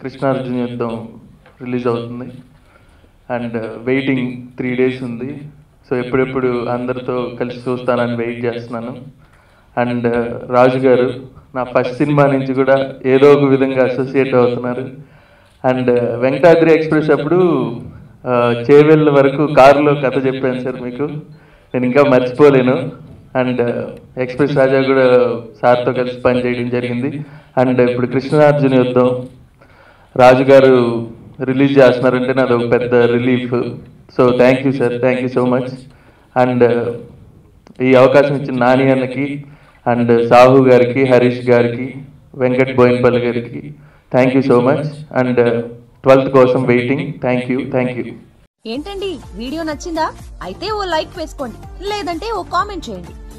Krishnarjuna Yuddham release అవుతుంది. And waiting three days ఉంది. So ఎప్పుడెప్పుడు అందరితో కలిసి చూస్తానని వెయిట్ చేస్తున్నాను. అండ్ రాజు గారు నా ఫస్ట్ సినిమా నుంచి కూడా ఏదో ఒక విధంగా అసోసియేట్ అవుతున్నారు. అండ్ వెంకటాద్రి ఎక్స్ప్రెస్ అప్పుడు చేవెళ్ళ వరకు కారులో కథ చెప్పాను సార్ మీకు. నేను ఇంకా మర్చిపోలేను. అండ్ ఎక్స్ప్రెస్ రాజా కూడా సార్తో కలిసి పనిచేయడం జరిగింది. అండ్ ఇప్పుడు కృష్ణార్జున యుద్ధం రాజు గారు రిలీజ్ చేస్తున్నారంటే నాది ఒక పెద్ద relief so thank you sir thank you so much and ఈ అవకాశం ఇచ్చిన నాని అన్నకి అండ్ సాహు గారికి హరీష్ గారికి వెంకట్ బోయిన్పల్లి గారికి thank you so much and twelfth కోసం waiting thank you thank you ఏంటండి? వీడియో నచ్చిందా? అయితే ఓ లైక్ వేసుకోండి. లేదంటే ఓ కామెంట్ చేయండి.